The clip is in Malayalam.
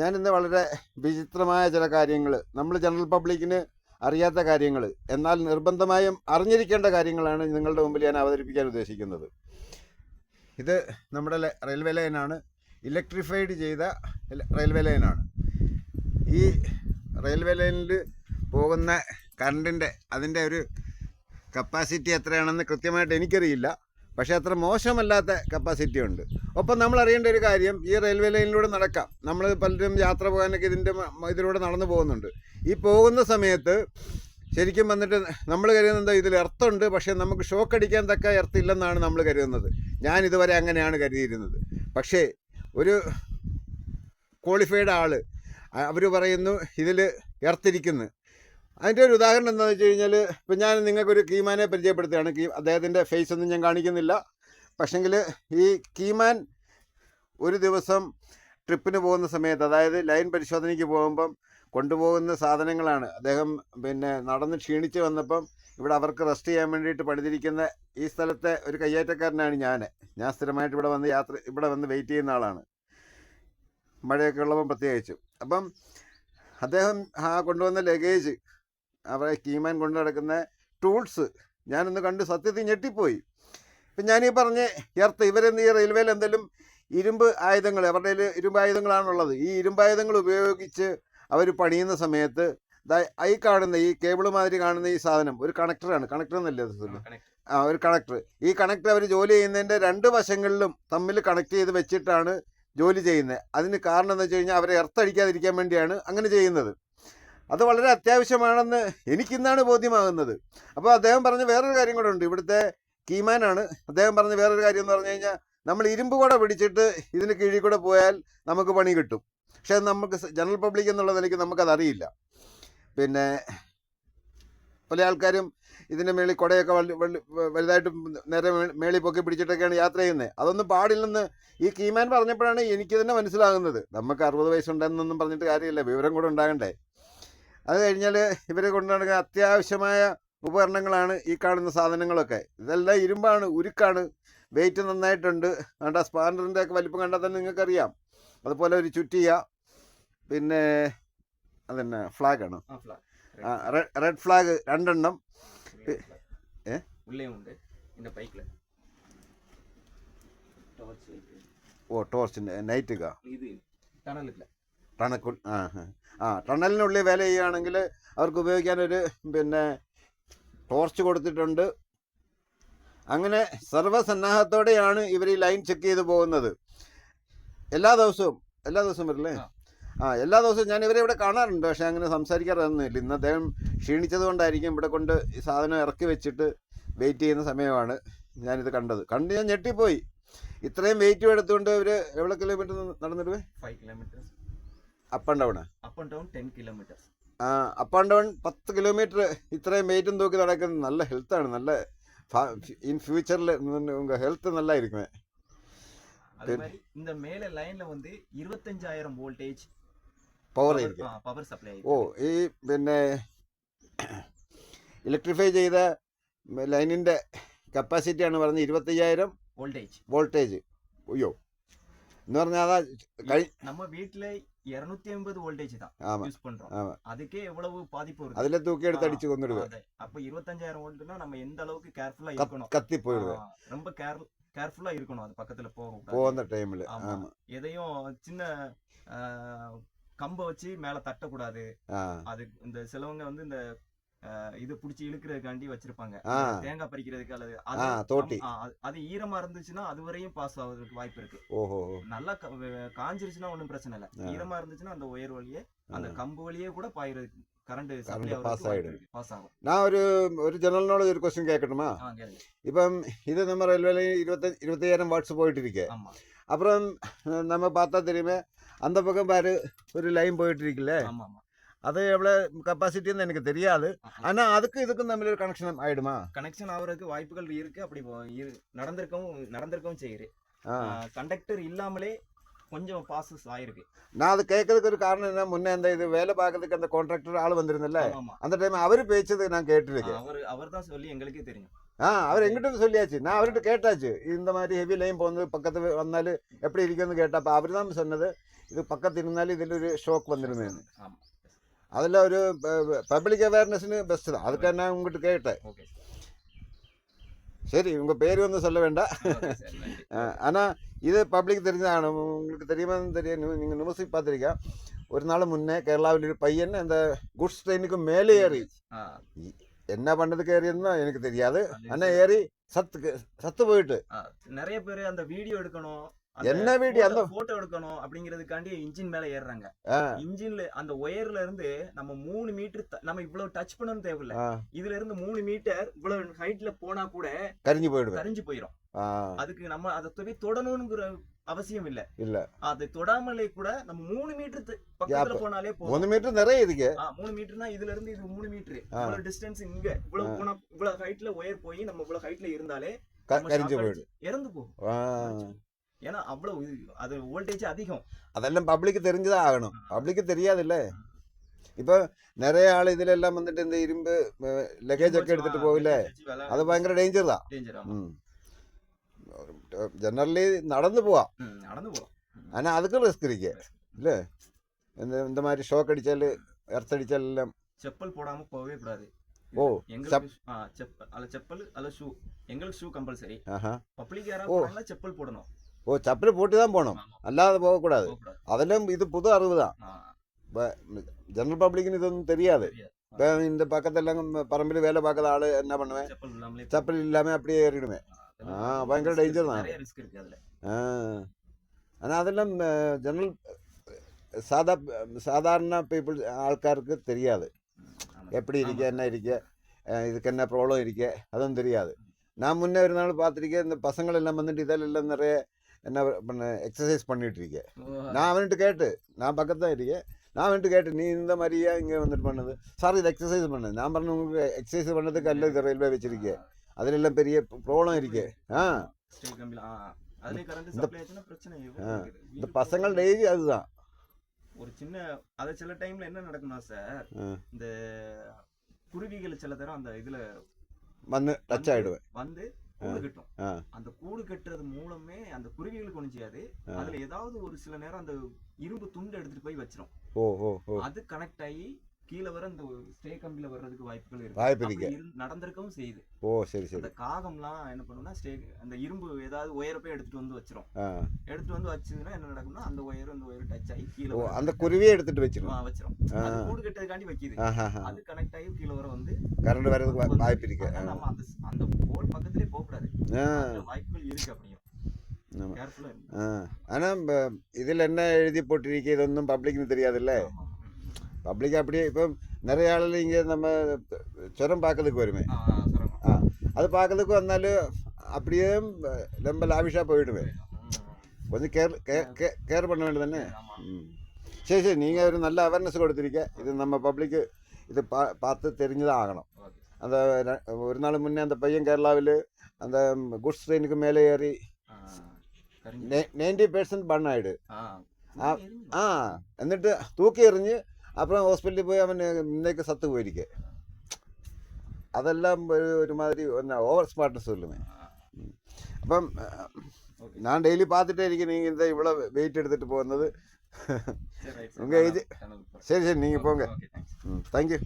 ഞാനിന്ന് വളരെ വിചിത്രമായ ചില കാര്യങ്ങൾ നമ്മൾ ജനറൽ പബ്ലിക്കിന് അറിയാത്ത കാര്യങ്ങൾ എന്നാൽ നിർബന്ധമായും അറിഞ്ഞിരിക്കേണ്ട കാര്യങ്ങളാണ് നിങ്ങളുടെ മുമ്പിൽ ഞാൻ അവതരിപ്പിക്കാൻ ഉദ്ദേശിക്കുന്നത്. ഇത് നമ്മുടെ റെയിൽവേ ലൈനാണ് ഇലക്ട്രിഫൈഡ് ചെയ്ത റെയിൽവേ ലൈനാണ് ഈ റെയിൽവേ ലൈനിൽ പോകുന്ന കറണ്ടിന്റെ അതിന്റെ ഒരു കപ്പാസിറ്റി എത്രയാണെന്ന് കൃത്യമായിട്ട് എനിക്കറിയില്ല. പക്ഷേ അത്ര മോശമല്ലാത്ത കപ്പാസിറ്റി ഉണ്ട്. ഒപ്പം നമ്മൾ അറിയേണ്ട ഒരു കാര്യം ഈ റെയിൽവേ ലൈനിലൂടെ നടക്കാം. നമ്മൾ പലരും യാത്ര പോകാനൊക്കെ ഇതിന്റെ ഇതിലൂടെ നടന്നു പോകുന്നുണ്ട്. ഈ പോകുന്ന സമയത്ത് ശരിക്കും വന്നിട്ട് നമ്മൾ കരുതുന്നത് ഇതിൽ എർത്തുണ്ട് പക്ഷേ നമുക്ക് ഷോക്ക് അടിക്കാൻ തക്ക എർത്ത് ഇല്ലെന്നാണ് നമ്മൾ കരുതുന്നത്. ഞാൻ ഇതുവരെ അങ്ങനെയാണ് കരുതിയിരുന്നത്. പക്ഷേ ഒരു ക്വാളിഫൈഡ് ആൾ അവർ പറയുന്നു ഇതിൽ എർത്തിരിക്കുന്നു. അതിന്റെ ഒരു ഉദാഹരണം എന്താണെന്ന് വെച്ച് കഴിഞ്ഞാൽ ഇപ്പം ഞാൻ നിങ്ങൾക്കൊരു കീമാനെ പരിചയപ്പെടുത്തുകയാണ്. കീ അദ്ദേഹത്തിന്റെ ഫേസ് ഒന്നും ഞാൻ കാണിക്കുന്നില്ല. പക്ഷെങ്കിൽ ഈ കീമാൻ ഒരു ദിവസം ട്രിപ്പിന് പോകുന്ന സമയത്ത് അതായത് ലൈൻ പരിശോധനയ്ക്ക് പോകുമ്പം കൊണ്ടുപോകുന്ന സാധനങ്ങളാണ്. അദ്ദേഹം പിന്നെ നടന്ന് ക്ഷീണിച്ച് വന്നപ്പം ഇവിടെ അവർക്ക് റെസ്റ്റ് ചെയ്യാൻ വേണ്ടിയിട്ട് പണിതിരിക്കുന്ന ഈ സ്ഥലത്തെ ഒരു കയ്യേറ്റക്കാരനാണ് ഞാൻ. ഞാൻ സ്ഥിരമായിട്ട് ഇവിടെ വന്ന് യാത്ര ഇവിടെ വന്ന് വെയിറ്റ് ചെയ്യുന്ന ആളാണ്. മഴയൊക്കെ ഉള്ളപ്പം പ്രത്യേകിച്ചും. അപ്പം അദ്ദേഹം ആ കൊണ്ടുവന്ന ലഗേജ് അവരെ കീമാൻ കൊണ്ടു നടക്കുന്ന ടൂൾസ് ഞാനൊന്ന് കണ്ട് സത്യത്തിൽ ഞെട്ടിപ്പോയി. ഇപ്പം ഞാനീ പറഞ്ഞ എർത്ത് ഇവരെന്ന് ഈ റെയിൽവേയിൽ എന്തെങ്കിലും ഇരുമ്പ് ആയുധങ്ങൾ അവരുടെ കയ്യിൽ ഇരുമ്പ് ആയുധങ്ങളാണുള്ളത്. ഈ ഇരുമ്പായുധങ്ങൾ ഉപയോഗിച്ച് അവർ പണിയുന്ന സമയത്ത് ഈ കാണുന്ന ഈ കേബിൾ മാതിരി കാണുന്ന ഈ സാധനം ഒരു കണക്ടറാണ്. കണക്ടർ എന്നല്ലേ ആ ഒരു കണക്ടർ. ഈ കണക്ടർ അവർ ജോലി ചെയ്യുന്നതിന്റെ രണ്ട് വശങ്ങളിലും തമ്മിൽ കണക്ട് ചെയ്ത് വെച്ചിട്ടാണ് ജോലി ചെയ്യുന്നത്. അതിന് കാരണം എന്ന് വെച്ച് കഴിഞ്ഞാൽ അവരെ എർത്തടിക്കാതിരിക്കാൻ വേണ്ടിയാണ് അങ്ങനെ ചെയ്യുന്നത്. അത് വളരെ അത്യാവശ്യമാണെന്ന് എനിക്കിന്നാണ് ബോധ്യമാകുന്നത്. അപ്പോൾ അദ്ദേഹം പറഞ്ഞ വേറൊരു കാര്യം കൂടെ ഉണ്ട്. ഇവിടുത്തെ കീമാനാണ് അദ്ദേഹം പറഞ്ഞ വേറൊരു കാര്യം എന്ന് പറഞ്ഞു കഴിഞ്ഞാൽ നമ്മൾ ഇരുമ്പ് കൂടെ പിടിച്ചിട്ട് ഇതിന് കീഴിൽ കൂടെ പോയാൽ നമുക്ക് പണി കിട്ടും. പക്ഷേ നമുക്ക് ജനറൽ പബ്ലിക് എന്നുള്ള നിലയ്ക്ക് നമുക്കതറിയില്ല. പിന്നെ പല ആൾക്കാരും ഇതിന്റെ മേളിൽ കുടയൊക്കെ വലുതായിട്ട് നേരെ മേളിൽ പൊക്കി പിടിച്ചിട്ടൊക്കെയാണ് യാത്ര ചെയ്യുന്നത്. അതൊന്നും പാടില്ലെന്ന് ഈ കീമാൻ പറഞ്ഞപ്പോഴാണ് എനിക്ക് തന്നെ മനസ്സിലാകുന്നത്. നമുക്ക് അറുപത് വയസ്സുണ്ടെന്നൊന്നും പറഞ്ഞിട്ട് കാര്യമില്ല. വിവരം കൂടെ ഉണ്ടാകണ്ടേ. അത് കഴിഞ്ഞാൽ ഇവർ കൊണ്ടു നടക്കുന്ന അത്യാവശ്യമായ ഉപകരണങ്ങളാണ് ഈ കാണുന്ന സാധനങ്ങളൊക്കെ. ഇതെല്ലാം ഇരുമ്പാണ് ഉരുക്കാണ്. വെയിറ്റ് നന്നായിട്ടുണ്ട്. കണ്ട സ്പാൻഡറിന്റെ ഒക്കെ വലിപ്പം കണ്ടാൽ തന്നെ നിങ്ങൾക്കറിയാം. അതുപോലെ ഒരു ചുറ്റിയ പിന്നെ അതന്നെ ഫ്ലാഗാണ് റെഡ് ഫ്ലാഗ് രണ്ടെണ്ണം. ഏ? ഓ ടോർച്ചിന്റെ നൈറ്റ് കാ ടണക്കു ആ ആ. ടണലിനുള്ളിൽ വില ചെയ്യുകയാണെങ്കിൽ അവർക്ക് ഉപയോഗിക്കാനൊരു പിന്നെ ടോർച്ച് കൊടുത്തിട്ടുണ്ട്. അങ്ങനെ സർവസന്നാഹത്തോടെയാണ് ഇവർ ഈ ലൈൻ ചെക്ക് ചെയ്ത് പോകുന്നത്. എല്ലാ ദിവസവും എല്ലാ ദിവസവും വരില്ലേ? ആ. എല്ലാ ദിവസവും ഞാൻ ഇവരെ ഇവിടെ കാണാറുണ്ട് പക്ഷേ അങ്ങനെ സംസാരിക്കാറൊന്നുമില്ല. ഇന്ന് അദ്ദേഹം ക്ഷീണിച്ചത് കൊണ്ടായിരിക്കും ഇവിടെ കൊണ്ട് ഈ സാധനം ഇറക്കി വെച്ചിട്ട് വെയിറ്റ് ചെയ്യുന്ന സമയമാണ് ഞാനിത് കണ്ടത്. കണ്ട് ഞാൻ ഞെട്ടിപ്പോയി. ഇത്രയും വെയിറ്റും എടുത്തുകൊണ്ട് ഇവർ എവിടെ കിലോമീറ്റർ നടന്നിട്ട് five kilometre up and down up and down ten kilometres up and down പത്ത് കിലോമീറ്റർ ഇത്രയും വെയിറ്റും തൂക്കി നടക്കുന്നത് നല്ല ഹെൽത്താണ് നല്ല ഇൻ ഫ്യൂച്ചറിൽ உங்கள் ஹெல்த் நல்லா இருக்குமே அதே மாதிரி இந்த மேல லைன்ல வந்து இருபத்தஞ்சாயிரம் வோல்டேஜ் പവർ ആയിരിക്കും பவர் சப்ளை ഓ ഈ പിന്നെ ഇലക്ട്രിഫൈ ചെയ്ത ലൈനിൻ്റെ കപ്പാസിറ്റിയാണ് പറഞ്ഞത് ഇരുപത്തയ്യായിരം வோல்டேஜ் വോൾട്ടേജ് അയ്യോ എന്ന് പറഞ്ഞാൽ അതാ കഴി நம்ம இருநூத்தி ஐம்பது வோல்டேஜ் தான் யூஸ் பண்றோம். அதுக்கே எவ்வளவு பாதிப்பு வருது? அதுல தூக்கி எடுத்து அடிச்சு கொண்டுடுது. அப்ப இருபத்தஞ்சாயிரம் வோல்ட்னா நம்ம எந்த அளவுக்கு கேர்ஃபுல்லா இருக்கணும்? கத்தி போயிடுது. ரொம்ப கேர் கேர்ஃபுல்லா இருக்கணும் அது பக்கத்துல போகும் போகிற டைம்ல ஆமா. எதையும் சின்ன கம்ப வச்சு மேல தட்டக்கூடாது. அது இந்த சிலவங்க வந்து இந்த இது புடிச்சு இழுக்கிறதுக்காண்டி வச்சிருப்பாங்க ஆ. இந்த தேங்காய் பறிக்கிறதுக்கு அல்லது அது ஆ, தோட்டி. ஆ, அது- அது ஈரமா இருந்துச்சுன்னா அது வரையும் பாஸ் ஆகுறதுக்கு வாய்ப்பு இருக்கு ഓഹോ நல்லா க- வே- காஞ்சிருச்சுன்னா ஒண்ணும் பிரச்சனை இல்ல ஆ. ஈரமா இருந்துச்சுன்னா அந்த ஒயர் வழியே அந்த ആ. கம்பு வழியே கூட பாயிறதுக்கு கரண்ட் Current pass ஆயிடும். பாஸ் ஆகும் ഞാൻ ഒരു ഒരു ജനറൽ നോളജ് ഒരു ക്വസ്റ്റ്യൻ കേൾക്കട്ടുമാ ஆ, கேளுங்க. ഇപ്പം ഇത് நம்ம ரயில்வேல இருபத்தி இருபத்தையாயிரம் வாட்ஸ் போயிட்டு இருக்கு ஆமா அப்புறம் அஹ், நம்ம பார்த்தா தெரியுமே அந்த பக்கம் பாரு அது எவ்வளோ கெப்பாசிட்டின்னு எனக்கு தெரியாது. ஆனால் அதுக்கும் இதுக்கும் தமிழ் ஒரு கனெக்ஷன் ஆகிடுமா கனெக்ஷன் ஆகிறதுக்கு வாய்ப்புகள் இருக்குது அப்படி நடந்திருக்கவும் நடந்திருக்கவும் செய்யுது. கண்டக்டர் இல்லாமலே கொஞ்சம் பாசஸ் ஆயிருக்கு. நான் அது கேட்கறதுக்கு ஒரு காரணம் என்ன முன்னே அந்த இது வேலை பார்க்கறதுக்கு அந்த கான்ட்ராக்டர் ஆள் வந்திருந்தல அந்த டைம் அவர் பேச்சது நான் கேட்டிருக்கேன். அவர் அவர் தான் சொல்லி எங்களுக்கே தெரியும். ஆ அவர் எங்கிட்ட சொல்லியாச்சு. நான் அவர்கிட்ட கேட்டாச்சு. இந்த மாதிரி ஹெவி லைன் போகுது பக்கத்து வந்தாலும் எப்படி இருக்குன்னு கேட்டப்ப அவர் தான் சொன்னது இது பக்கத்து இருந்தாலும் இதில் ஒரு ஷோக் வந்துருந்தேன் ஆமாம் அதில் ஒரு பப்ளிக் அவேர்னஸ்னு பெஸ்ட் தான். அதுக்கு நான் உங்ககிட்ட கேட்டேன். சரி உங்கள் பேர் வந்து சொல்ல வேண்டாம். ஆனால் இது பப்ளிக் தெரிஞ்சതാണ് உங்களுக்கு தெரியுமா தெரியும் நீங்கள் நியூஸில் பார்த்துருக்கா. ஒரு நாள் முன்னே கேரளாவில் ஒரு பையன் அந்த குட்ஸ் ட்ரெயினுக்கு மேலே ஏறி. என்ன பண்ணதுக்கு ஏறியிருந்தோ எனக்கு தெரியாது. ஆனால் ஏறி சத்துக்கு சத்து போயிட்டு. நிறைய பேர் அந்த வீடியோ எடுக்கணும். என்ன video? அந்த- போட்டோ எடுக்கணும் அப்படிங்கிறதுக்காண்டி இன்ஜின் மேல ஏறுறாங்க. இன்ஜின்ல அந்த ஒயர்ல இருந்து நம்ம மூணு மீட்டர் நம்ம இவ்வளவு டச் பண்ணணும் தேவையில்ல. இதுல இருந்து மூணு மீட்டர் இவ்வளவு ஹைட்ல போனா கூட கரிஞ்சு போயிடுவேன். கரைஞ்சு போயிடும் அதுக்கு நம்ம அதை போய் தொடணுங்கிற அவசியம் இல்ல. இல்லை. அதை தொடாமலே கூட நம்ம மூணு மீட்டர் பக்கத்துல. போனாலே போதும். ஒன்று மீட்டர் நிறைய இருக்கு. ஆ, மூணு மீட்டர்னா இதுல இருந்து இது மூணு மீட்டர். இவ்வளவு டிஸ்டன்ஸ் இங்க இவ்வளவு. போனா இவ்வளவு ஹைட்ல ஒயர் போய் நம்ம இவ்வளவு ஹைட்ல இருந்தாலே கரிஞ்சு போயிடும். இறந்து போகும். ஏன்னா அவ்வளவு இது அது வோல்டேஜ் அதிகம் அதெல்லாம் பப்ளிக்கு தெரிஞ்சுதான் ஆகணும் பப்ளிக்கு தெரியாதுல்ல இப்போ நிறைய ஆள் இதுல எல்லாம் வந்துட்டு இந்த இரும்பு லக்கேஜ் ഒക്കെ എടുത്തിട്ട് പോവില്ല അത് ഭയങ്കര ഡേഞ്ചർ தான் டேஞ்சர் ம் ஜெனரலி நடந்து போவாம் நடந்து போறோம் ஆனா அதுக்கும் ரிஸ்க் இருக்கு இல்ல இந்த இந்த மாதிரி ஷோக் அடிச்சால் எர்த் அடிச்சால் எல்லாம் செப்பல் போடாம போகவே கூடாது ஓ, எங்களுக்கு ஆ, செப்பல் அல்ல செப்பல் அல்ல ஷூ எங்களுக்கு ஷூ கம்பல்சரி ஆஹா பப்ளிக் யாராவது ஓ. போனாங்கன்னா செப்பல் போடணும் ஓ சப்பல் போட்டு தான் போகணும் அல்லாத போகக்கூடாது. அதிலும் இது புது அறிவு தான் ஜெனரல் பப்ளிக்னு இதொന്നും தெரியாது. இப்போ இந்த பக்கத்தெல்லாம் பரம்பில் வேலை பார்க்காத ஆள் என்ன பண்ணுவேன்? சப்பல் இல்லாமல் அப்படியே ஏறிடுவேன். ஆ பயங்கர டேஞ்சர் தான். ஆ. ஆனால் அதெல்லாம் ஜெனரல் சாதா சாதாரண பீப்புள் ஆள்க்காருக்கு தெரியாது. எப்படி இருக்க என்ன இருக்க இதுக்கு என்ன ப்ராப்ளம் இருக்க அதுவும் தெரியாது. நான் முன்னே ஒரு நாள் பார்த்துருக்கேன் இந்த பசங்கள் எல்லாம் வந்துட்டு இதெல்லாம் நிறைய என்ன பண்ண எக்ஸசைஸ் பண்ணிட்டு இருக்கேன் ஓ, நான் அவன்கிட்ட கேட்டு நான் பக்கத்தான் இருக்கேன். நான் அவன்கிட்ட கேட்டு நீ இந்த மாதிரியா இங்கே வந்துட்டு பண்ணது? சார் இது எக்ஸசைஸ் பண்ணது. நான் பண்ண உங்களுக்கு எக்ஸசைஸ் பண்ணதுக்கு அல்ல இது ரயில்வே வச்சிருக்கேன் அதுல எல்லாம் பெரிய ப்ராப்ளம் இருக்கு. ஆ. இந்த- பசங்கள் டெய்லி அதுதான். ஒரு சின்ன அது சில டைம்ல என்ன நடக்கும்னா சார். இந்த குருவிகள் சில தரம் அந்த இதுல வந்து டச் ஆயிடுவேன். வந்து கூடு கட்டும். அந்த கூடு கட்டுறது மூலமே அந்த குருவிகளுக்கு செய்யாது. ஆ. அதுல ஏதாவது ஒரு சில நேரம் அந்த இரும்பு துண்டு எடுத்துட்டு போய் வச்சிரும். அது கனெக்ட் ஆகி கீழே வர அந்த ஸ்டே கம்பில வர்றதுக்கு வாய்ப்புகள் இருக்கு. வாய்ப்பு இருக்கு. நடந்திருக்கவும் செய்யுது. ஓ சரி சரி. அந்த காகம்லாம் என்ன பண்ணும்னா ஸ்டே அந்த இரும்பு ஏதாவது ஒயரை போய் எடுத்துட்டு வந்து வச்சிரும். எடுத்துட்டு வந்து வச்சதுன்னா என்ன நடக்கும்னா அந்த ஒயர் அந்த ஒயர் டச் ஆகி கீழே அந்த குருவியே எடுத்துட்டு வச்சிரும். ஆ. அது கூடு கட்டுறதுக்காண்டி வைக்கிது அது கனெக்ட் ஆகி கீழே வர வந்து கரண்ட் வர்றதுக்கு வாய்ப்பு இருக்கு. நம்ம அந்த அந்த போல் பக்கத்திலே போக கூடாது. வாய்ப்புகள் இருக்கு அப்படியும். ஆமா. கேர்ஃபுல்லா ஆ ஆனால் இதில் என்ன எழுதி போட்டிருக்கு இதொന്നും பப்ளிக்னு தெரியாதுல்ல? പബ്ലിക് അപ്പടി ഇപ്പം നിറയെ ആളുകൾ ഇങ്ങനെ നമ്മൾ ചുരം പാക്കലക്ക് വരുമേ. ആ അത് പാക്കലക്ക് വന്നാൽ അപ്പടിയും ലംബ ലാവിഷ പോയിടുമേ കൊഞ്ച് കെയർ കെയർ പണ വേണ്ടി തന്നെ. ശരി ശരി. നിങ്ങൾ ഒരു നല്ല അവയർനെസ് കൊടുത്തിരിക്കുക ഇത് നമ്മ പബ്ലിക് ഇത് പാത്ത് തിരിഞ്ഞതാകണം. അത് ഒരു നാൾ മുന്നേ അന്ത പയ്യൻ കേരളാവിൽ അന്ത ഗുഡ്സ് ട്രെയിനിക്ക് മേലെ കയറി നയന്റി പേഴ്സെന്റ് ബണ്ണായിട്ട് ആ. എന്നിട്ട് തൂക്കി എറിഞ്ഞ് അപ്പം ഹോസ്പിറ്റലിൽ പോയി അവൻ ഇന്നേക്ക് സത്ത് പോയിരിക്കെ. അതെല്ലാം ഒരുമാതിരി എന്നാ ഓവർ സ്മാർട്ട്നെസ് ഇല്ലേ? അപ്പം ഞാൻ ഡെയിലി പാത്തിട്ടായിരിക്കും നീ ഇന്ന ഇവിടെ വെയിറ്റ് എടുത്തിട്ട് പോകുന്നത്? ശരി ശരി നീങ്ങി പോങ്ക. Thank you